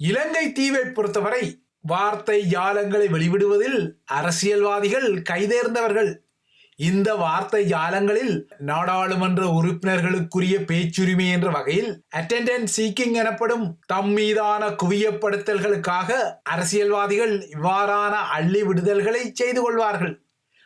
இலங்கை தீவை பொறுத்தவரை வார்த்தை ஜாலங்களை வெளிவிடுவதில் அரசியல்வாதிகள் கைதேர்ந்தவர்கள். இந்த வார்த்தை ஜாலங்களில் நாடாளுமன்ற உறுப்பினர்களுக்குரிய பேச்சுரிமை என்ற வகையில் அட்டெண்டன்ஸ் சீக்கிங் எனப்படும் தம் மீதான குவியப்படுத்தல்களுக்காக அரசியல்வாதிகள் இவ்வாறான அள்ளி விடுதல்களை செய்து கொள்வார்கள்.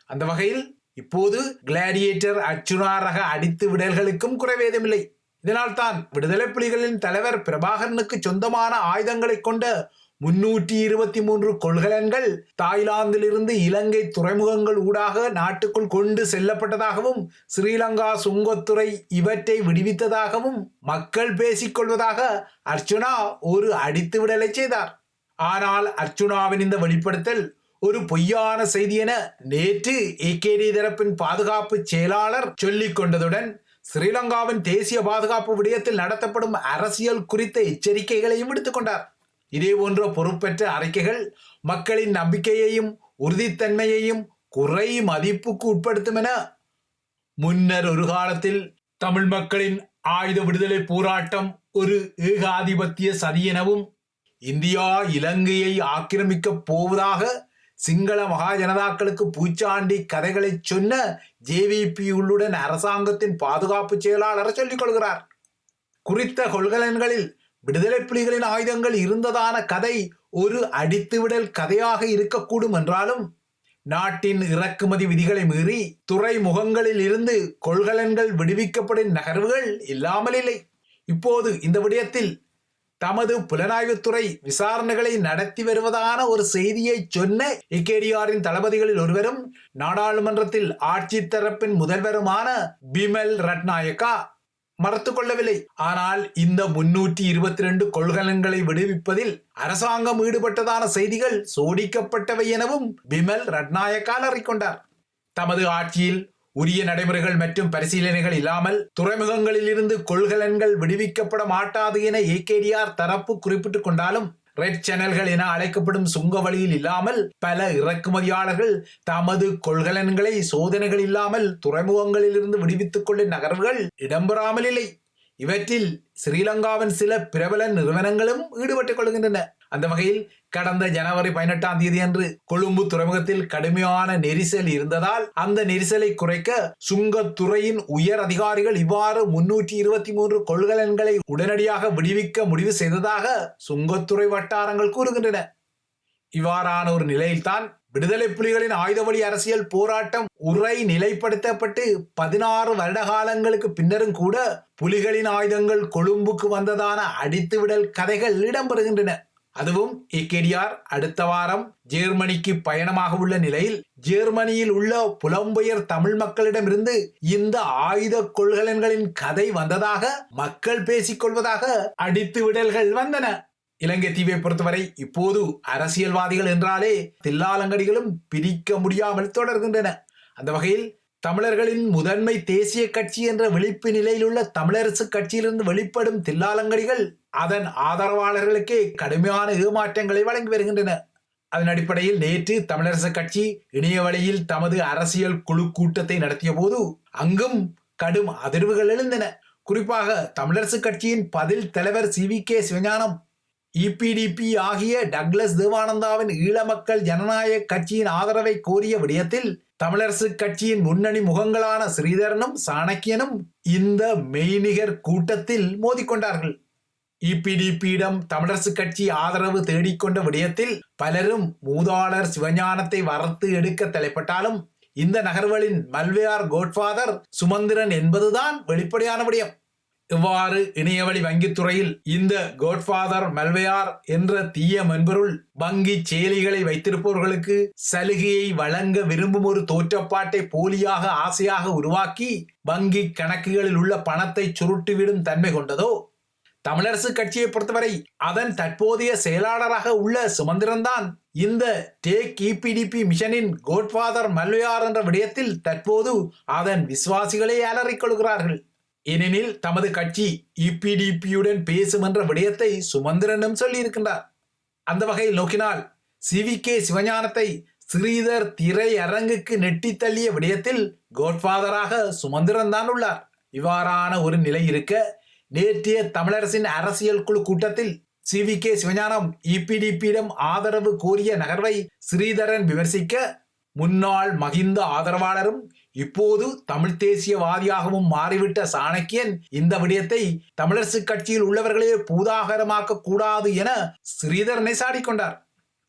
அந்த வகையில் இப்போது கிளாடியேட்டர் அச்சுனாரக அடித்து விடல்களுக்கும் குறைவேதுமில்லை. இதனால் தான் விடுதலை புலிகளின் தலைவர் பிரபாகரனுக்கு சொந்தமான ஆயுதங்களை கொண்ட முன்னூற்றி இருபத்தி மூன்று கொள்கலன்கள் தாய்லாந்திலிருந்து இலங்கை துறைமுகங்கள் ஊடாக நாட்டுக்குள் கொண்டு செல்லப்பட்டதாகவும் ஸ்ரீலங்கா சுங்கத்துறை இவற்றை விடுவித்ததாகவும் மக்கள் பேசிக்கொள்வதாக அர்ச்சுனா ஒரு அடித்து விடலை செய்தார். ஆனால் அர்ச்சுனாவின் இந்த வெளிப்படுத்தல் ஒரு பொய்யான செய்தி என நேற்று ஏகேடி தரப்பின் பாதுகாப்பு செயலாளர் சொல்லிக் கொண்டதுடன் ஸ்ரீலங்காவின் தேசிய பாதுகாப்பு விடயத்தில் நடத்தப்படும் அரசியல் குறித்த எச்சரிக்கைகளையும் விடுத்துக் கொண்டார். இதே போன்ற பொறுப்பற்ற அறிக்கைகள் மக்களின் நம்பிக்கையையும் உறுதித்தன்மையையும் குறை மதிப்புக்கு உட்படுத்தும் என முன்னர் ஒரு காலத்தில் தமிழ் மக்களின் ஆயுத விடுதலை போராட்டம் ஒரு ஏகாதிபத்திய சதி எனவும் இந்தியா இலங்கையை ஆக்கிரமிக்கப் போவதாக சிங்கள மகாஜனதாக்களுக்கு பூச்சாண்டி கதைகளை சொன்ன ஜேவிபி உள்ளுடன் அரசாங்கத்தின் பாதுகாப்பு செயலாளர் சொல்லிக் கொள்கிறார். குறித்த கொள்கலன்களில் விடுதலை புலிகளின் ஆயுதங்கள் இருந்ததான கதை ஒரு அடித்துவிடல் கதையாக இருக்கக்கூடும் என்றாலும் நாட்டின் இறக்குமதி விதிகளை மீறி துறைமுகங்களில் இருந்து கொள்கலன்கள் விடுவிக்கப்படும் நகர்வுகள் இல்லாமல் இல்லை. இப்போது இந்த விடயத்தில் தமது புலனாய்வுத்துறை விசாரணைகளை நடத்தி வருவதான ஒரு செய்தியை சொன்ன இக்கேடிஆரின் தளபதிகளில் ஒருவரும் நாடாளுமன்றத்தில் ஆட்சி தரப்பின் முதல்வருமான பிமல் ரட்நாயக்கா மறத்து கொள்ளவில்லை. ஆனால் இந்த முன்னூற்றி இருபத்தி ரெண்டு கொள்கலன்களை விடுவிப்பதில் அரசாங்கம் ஈடுபட்டதான செய்திகள் சோடிக்கப்பட்டவை எனவும் பிமல் ரட்நாயக்கால் அறிக்கொண்டார் தமது ஆட்சியில் உரிய நடைமுறைகள் மற்றும் பரிசீலனைகள் இல்லாமல் துறைமுகங்களில் இருந்து கொள்கலன்கள் விடுவிக்கப்பட மாட்டாது என ஏகேடிஆர் தரப்பு குறிப்பிட்டுக் கொண்டாலும் ரெட் சேனல்கள் என அழைக்கப்படும் சுங்க வழியில் இல்லாமல் பல இறக்குமதியாளர்கள் தமது கொள்கலன்களை சோதனைகள் இல்லாமல் துறைமுகங்களில் இருந்து விடுவித்துக் கொள்ளும் நகர்வுகள் இடம்பெறாமல் இல்லை. இவற்றில் ஸ்ரீலங்காவின் சில பிரபல நிறுவனங்களும் ஈடுபட்டுக் கொள்கின்றன. அந்த வகையில் கடந்த ஜனவரி பதினெட்டாம் தேதி அன்று கொழும்பு துறைமுகத்தில் கடுமையான நெரிசல் இருந்ததால் அந்த நெரிசலை குறைக்க சுங்கத்துறையின் உயர் அதிகாரிகள் இவ்வாறு முன்னூற்றி இருபத்தி மூன்று கொள்கலன்களை உடனடியாக விடுவிக்க முடிவு செய்ததாக சுங்கத்துறை வட்டாரங்கள் கூறுகின்றன. இவ்வாறான ஒரு நிலையில்தான் விடுதலை புலிகளின் ஆயுதவழி அரசியல் போராட்டம் உரை நிலைப்படுத்தப்பட்டு பதினாறு வருட காலங்களுக்கு பின்னரும் கூட புலிகளின் ஆயுதங்கள் கொழும்புக்கு வந்ததான அடித்துவிடல் கதைகள் இடம்பெறுகின்றன. அதுவும் ஏகேடிஆர் அடுத்த வாரம் ஜெர்மனிக்கு பயணமாக உள்ள நிலையில் ஜெர்மனியில் உள்ள புலம்பெயர் தமிழ் மக்களிடமிருந்து இந்த ஆயுத கொள்கலன்களின் கதை வந்ததாக மக்கள் பேசிக் கொள்வதாக அடித்து விடல்கள் வந்தன. இலங்கை தீவை பொறுத்தவரை இப்போது அரசியல்வாதிகள் என்றாலே தில்லாலங்கடிகளும் பிரிக்க முடியாமல் தொடர்கின்றன. அந்த வகையில் தமிழர்களின் முதன்மை தேசிய கட்சி என்ற விழிப்பு நிலையில் உள்ள தமிழரசு கட்சியிலிருந்து வெளிப்படும் தில்லாலங்கடிகள் அதன் ஆதரவாளர்களுக்கே கடுமையான ஏமாற்றங்களை வழங்கி வருகின்றன. அதன் அடிப்படையில் நேற்று தமிழரசு கட்சி இணைய வழியில் தமது அரசியல் குழு கூட்டத்தை நடத்திய போது அங்கும் கடும் அதிர்வுகள் எழுந்தன. குறிப்பாக தமிழரசு கட்சியின் பதில் தலைவர் C V K Sivagnanam EPDP ஆகிய டக்ளஸ் தேவானந்தாவின் ஈழ மக்கள் ஜனநாயக கட்சியின் ஆதரவை கோரிய விடயத்தில் தமிழரசு கட்சியின் முன்னணி முகங்களான ஸ்ரீதரனும் சாணக்கியனும் இந்த மெய்நிகர் கூட்டத்தில் மோதிக்கொண்டார்கள். இபிடிபியிடம் தமிழரசு கட்சி ஆதரவு தேடிக்கொண்ட விடயத்தில் பலரும் மூதாளர் சிவஞானத்தை வறுத்து எடுக்க தலைப்பட்டாலும் இந்த நகர்வலின் மல்வியார் கோட்ஃபாதர் சுமந்திரன் என்பதுதான் வெளிப்படையான விடயம். இவ்வாறு இணையவழி வங்கித்துறையில் இந்த கோட்ஃபாதர் மல்வையார் என்ற தீய மென்பொருள் வங்கி செயலிகளை வைத்திருப்பவர்களுக்கு சலுகையை வழங்க விரும்பும் ஒரு தோற்றப்பாட்டை போலியாக ஆசையாக உருவாக்கி வங்கி கணக்குகளில் உள்ள பணத்தை சுருட்டிவிடும் தன்மை கொண்டதோ தமிழரசு கட்சியை பொறுத்தவரை அதன் தற்போதைய செயலாளராக உள்ள சுமந்திரன்தான் இந்த டேக் இபிடிபி மிஷனின் கோட்ஃபாதர் மல்வையார் என்ற விடயத்தில் தற்போது அதன் விசுவாசிகளை அலறிக் கொள்கிறார்கள். ஏனெனில் தமது கட்சி இபிடிபியுடன் பேசும் என்ற விடயத்தை சுமந்திரனும் சொல்லியிருக்கின்றார். அந்த வகையில் நோக்கினால் சி வி கே சிவஞானத்தை ஸ்ரீதர் திரை அரங்குக்கு நெட்டி தள்ளிய விடயத்தில் கோட்ஃபாதராக சுமந்திரன் தான் உள்ளார். இவ்வாறான ஒரு நிலை இருக்க நேற்றைய தமிழரசின் அரசியல் குழு கூட்டத்தில் சி வி கே சிவஞானம் இபிடிபியிடம் ஆதரவு கோரிய நகர்வை ஸ்ரீதரன் விமர்சிக்க முன்னாள் மகிந்த ஆதரவாளரும் இப்போது தமிழ் தேசியவாதியாகவும் மாறிவிட்ட சாணக்கியன் இந்த விடயத்தை தமிழரசு கட்சியில் உள்ளவர்களே பூதாகரமாக்க கூடாது என ஸ்ரீதரனை சாடிக்கொண்டார்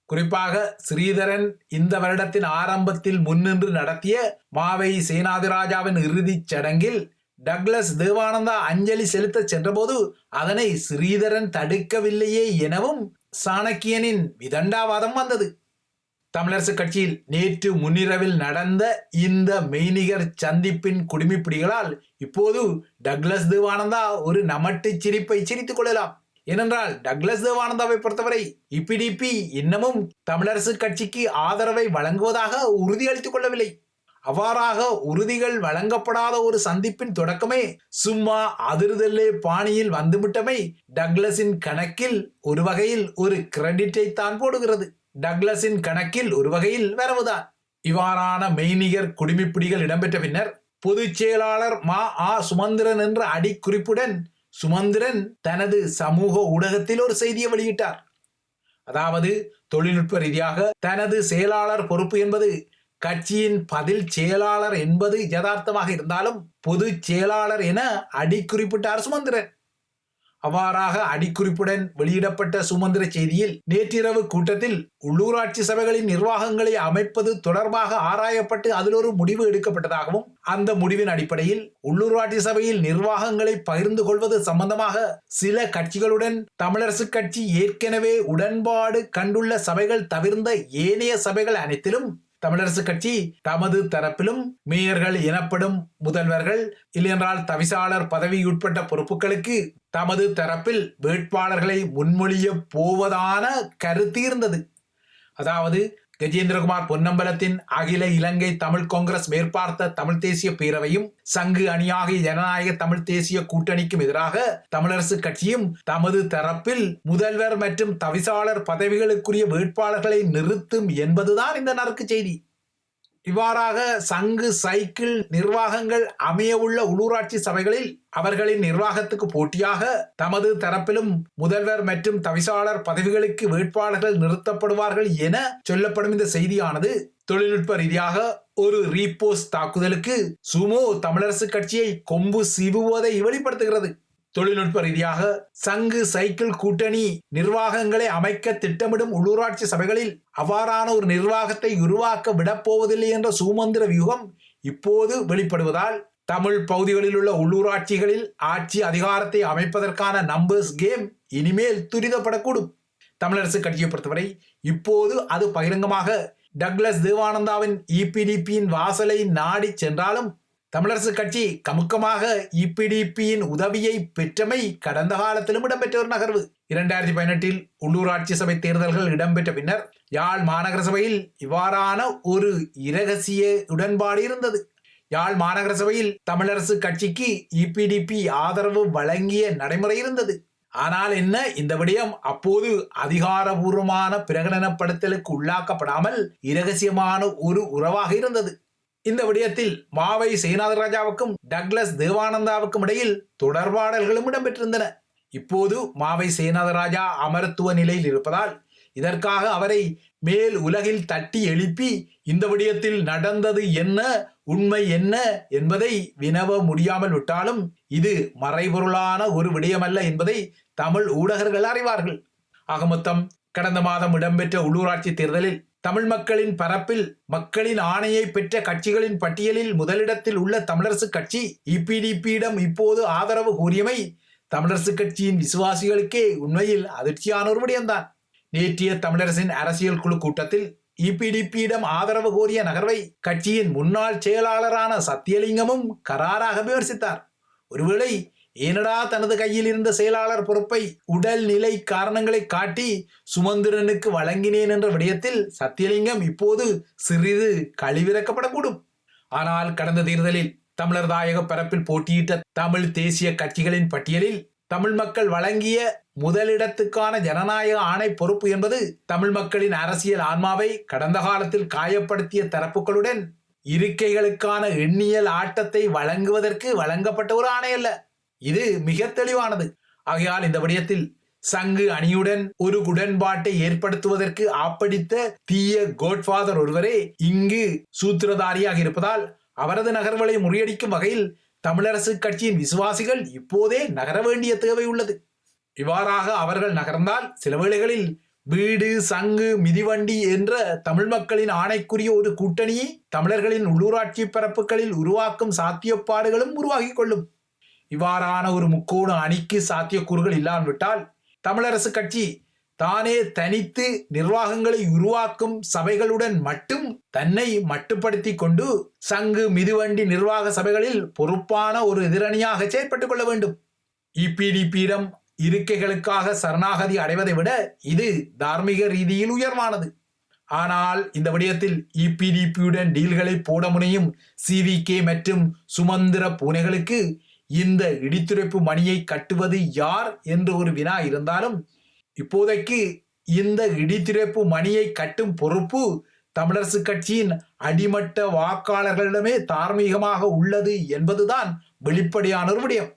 குறிப்பாக ஸ்ரீதரன் இந்த வருடத்தின் ஆரம்பத்தில் முன்னின்று நடத்திய மாவை சேனாதிராஜாவின் இறுதிச் சடங்கில் டக்ளஸ் தேவானந்தா அஞ்சலி செலுத்த சென்றபோது அதனை ஸ்ரீதரன் தடுக்கவில்லையே எனவும் சாணக்கியனின் விதண்டாவாதம் வந்தது. தமிழரசு கட்சியில் நேற்று முன்னிரவில் நடந்த இந்த மெய்நிகர் சந்திப்பின் குடிமிப்பிடிகளால் இப்போது டக்ளஸ் தேவானந்தா ஒரு நமட்டு சிரிப்பை சிரித்துக் கொள்ளலாம். ஏனென்றால் டக்ளஸ் தேவானந்தாவை பொறுத்தவரை இபிடிபி இன்னமும் தமிழரசு கட்சிக்கு ஆதரவை வழங்குவதாக உறுதியளித்துக் கொள்ளவில்லை. அவ்வாறாக உறுதிகள் வழங்கப்படாத ஒரு சந்திப்பின் தொடக்கமே சும்மா அதிர்தல்லே பாணியில் வந்துவிட்டமை டக்ளஸின் கணக்கில் ஒரு வகையில் ஒரு கிரெடிட்டை தான் போடுகிறது. டக்ளஸின் கணக்கில் ஒரு வகையில் வரவுதான். இவ்வாறான மெய்நிகர் குடிமிப்பிடிகள் இடம்பெற்ற பின்னர் பொதுச் செயலாளர் மா. ஆ. சுமந்திரன் என்ற அடிக்குறிப்புடன் சுமந்திரன் தனது சமூக ஊடகத்தில் ஒரு செய்தியை வெளியிட்டார். அதாவது தொழில்நுட்ப ரீதியாக தனது செயலாளர் பொறுப்பு என்பது கட்சியின் பதில் செயலாளர் என்பது யதார்த்தமாக இருந்தாலும் பொதுச் செயலாளர் என அடிக்குறிப்பிட்டார் சுமந்திரன். அவ்வாறாக அடிக்குறிப்புடன் வெளியிடப்பட்ட சுமந்திர செய்தியில் நேற்றிரவு கூட்டத்தில் உள்ளூராட்சி சபைகளின் நிர்வாகங்களை அமைப்பது தொடர்பாக ஆராயப்பட்டு அதில் ஒரு முடிவு எடுக்கப்பட்டதாகவும் அந்த முடிவின் அடிப்படையில் உள்ளூராட்சி சபையில் நிர்வாகங்களை பகிர்ந்து கொள்வது சம்பந்தமாக சில கட்சிகளுடன் தமிழரசு கட்சி ஏற்கனவே உடன்பாடு கண்டுள்ள சபைகள் தவிர்ந்த ஏனைய சபைகள் அனைத்திலும் தமிழரசு கட்சி தமது தரப்பிலும் மேயர்கள் எனப்படும் முதல்வர்கள் இல்லையென்றால் தவிசாளர் பதவியுட்பட்ட பொறுப்புகளுக்கு தமது தரப்பில் வேட்பாளர்களை முன்மொழிய போவதான கருத்து இருந்தது. அதாவது கஜேந்திரகுமார் பொன்னம்பலத்தின் அகில இலங்கை தமிழ் காங்கிரஸ் மேற்பார்த்த தமிழ் தேசிய பேரவையும் சங்கு அணியாக ஜனநாயக தமிழ் தேசிய கூட்டணிக்கும் எதிராக தமிழரசு கட்சியும் தமது தரப்பில் முதல்வர் மற்றும் தவிசாளர் பதவிகளுக்குரிய வேட்பாளர்களை நிறுத்தும் என்பதுதான் இந்த நறுக்கு செய்தி. இவ்வாறாக சங்கு சைக்கிள் நிர்வாகங்கள் அமைய உள்ள உள்ளூராட்சி சபைகளில் அவர்களின் நிர்வாகத்துக்கு போட்டியாக தமது தரப்பிலும் முதல்வர் மற்றும் தவிசாளர் பதவிகளுக்கு வேட்பாளர்கள் நிறுத்தப்படுவார்கள் என சொல்லப்படும் இந்த செய்தியானது தொழில்நுட்ப ரீதியாக ஒரு ரீபோஸ் தாக்குதலுக்கு சுமோ தமிழரசு கட்சியை கொம்பு சீவுவதை வெளிப்படுத்துகிறது. தொழில்நுட்ப ரீதியாக சங்கு சைக்கிள் கூட்டணி நிர்வாகங்களை அமைக்க திட்டமிடும் உள்ளூராட்சி சபைகளில் அவ்வாறான ஒரு நிர்வாகத்தை உருவாக்க விடப்போவதில்லை என்ற சுமந்திர வியூகம் இப்போது வெளிப்படுவதால் தமிழ் பகுதிகளில் உள்ள உள்ளூராட்சிகளில் ஆட்சி அதிகாரத்தை அமைப்பதற்கான நம்பர்ஸ் கேம் இனிமேல் துரிதப்படக்கூடும். தமிழரசு கட்சியை பொறுத்தவரை இப்போது அது பகிரங்கமாக டக்ளஸ் தேவானந்தாவின் இபிடிபியின் வாசலை நாடி சென்றாலும் தமிழரசு கட்சி கமுக்கமாக இபிடிபியின் உதவியை பெற்றமை கடந்த காலத்திலும் இடம்பெற்ற ஒரு நகர்வு. இரண்டாயிரத்தி பதினெட்டில் உள்ளூராட்சி சபை தேர்தல்கள் இடம்பெற்ற பின்னர் யாழ் மாநகர சபையில் இவ்வாறான ஒரு இரகசிய உடன்பாடு இருந்தது. யாழ் மாநகர சபையில் தமிழரசு கட்சிக்கு இபிடிபி ஆதரவு வழங்கிய நடைமுறை இருந்தது. ஆனால் என்ன? இந்த விடயம் அப்போது அதிகாரபூர்வமான பிரகடனப்படுத்தலுக்கு உள்ளாக்கப்படாமல் இரகசியமான ஒரு உறவாக இருந்தது. இந்த விடயத்தில் மாவை சேனாதராஜாவுக்கும் டக்ளஸ் தேவானந்தாவுக்கும் இடையில் தொடர்பாடல்களும் இடம்பெற்றிருந்தன. இப்போது மாவை சேனாதராஜா அமரத்துவ நிலையில் இருப்பதால் இதற்காக அவரை மேல் உலகில் தட்டி எழுப்பி இந்த விடயத்தில் நடந்தது என்ன உண்மை என்ன என்பதை வினவ முடியாமல் விட்டாலும் இது மறைபொருளான ஒரு விடயமல்ல என்பதை தமிழ் ஊடகர்கள் அறிவார்கள். ஆக மொத்தம் கடந்த மாதம் இடம்பெற்ற உள்ளூராட்சி தேர்தலில் தமிழ் மக்களின் பரப்பில் மக்களின் ஆணையை பெற்ற கட்சிகளின் பட்டியலில் முதலிடத்தில் உள்ள தமிழரசு கட்சி இபிடிபியிடம் இப்போது ஆதரவு கூறியமை தமிழரசு கட்சியின் விசுவாசிகளுக்கே உண்மையில் அதிர்ச்சியான ஒரு விடயம்தான். நேற்றைய தமிழரசின் அரசியல் குழு கூட்டத்தில் இபிடிபியிடம் ஆதரவு கோரிய நகர்வை கட்சியின் முன்னாள் செயலாளரான சத்தியலிங்கமும் கராராக விமர்சித்தார். ஒருவேளை ஏனடா தனது கையில் இருந்த செயலாளர் பொறுப்பை உடல் நிலை காரணங்களை காட்டி சுமந்திரனுக்கு வழங்கினேன் என்ற விடயத்தில் சத்தியலிங்கம் இப்போது சிறிது கழிவிறக்கப்படக்கூடும். ஆனால் கடந்த தேர்தலில் தமிழர் தாயக பரப்பில் போட்டியிட்ட தமிழ் தேசிய கட்சிகளின் பட்டியலில் தமிழ் மக்கள் வழங்கிய முதலிடத்துக்கான ஜனநாயக ஆணை பொறுப்பு என்பது தமிழ் மக்களின் அரசியல் ஆன்மாவை கடந்த காலத்தில் காயப்படுத்திய தரப்புகளுடன் இருக்கைகளுக்கான எண்ணியல் ஆட்டத்தை வழங்குவதற்கு வழங்கப்பட்ட ஒரு ஆணை அல்ல இது மிக தெளிவானது. ஆகையால் இந்த விடயத்தில் சங்கு அணியுடன் ஒரு உடன்பாட்டை ஏற்படுத்துவதற்கு ஆப்படித்த தீய கோட்ஃபாதர் ஒருவரே இங்கு சூத்திரதாரியாக இருப்பதால் அவரது நகர்வுகளை முறியடிக்கும் வகையில் தமிழரசு கட்சியின் விசுவாசிகள் இப்போதே நகர வேண்டிய தேவை உள்ளது. இவ்வாறாக அவர்கள் நகர்ந்தால் சில வேளைகளில் வீடு சங்கு மிதிவண்டி என்ற தமிழ் மக்களின் ஆணைக்குரிய ஒரு கூட்டணியை தமிழர்களின் உள்ளூராட்சி பரப்புகளில் உருவாக்கும் சாத்தியப்பாடுகளும் உருவாகிக் கொள்ளும். இவ்வாறான ஒரு முக்கோண அணிக்கு சாத்தியக்கூறுகள் இல்லாவிட்டால் தமிழரசு கட்சி தானே தனித்து நிர்வாகங்களை உருவாக்கும் சபைகளுடன் மட்டும் தன்னை மட்டுப்படுத்தி கொண்டு சங்கு மிதிவண்டி நிர்வாக சபைகளில் பொறுப்பான ஒரு எதிரணியாக செயற்பட்டுக் கொள்ள வேண்டும். இபிடிபியிடம் இருக்கைகளுக்காக சரணாகதி அடைவதை விட இது தார்மீக ரீதியில் உயர்வானது. ஆனால் இந்த விடயத்தில் இபிடிபியுடன் டீல்களை போட முனையும் சிவிகே மற்றும் சுமந்திர பூனைகளுக்கு இந்த இடித்துரைப்பு மணியை கட்டுவது யார் என்று ஒரு வினா இருந்தாலும் இப்போதைக்கு இந்த இடித்துரைப்பு மணியை கட்டும் பொறுப்பு தமிழரசு கட்சியின் அடிமட்ட வாக்காளர்களிடமே தார்மீகமாக உள்ளது என்பதுதான் வெளிப்படையான ஒரு விடயம்.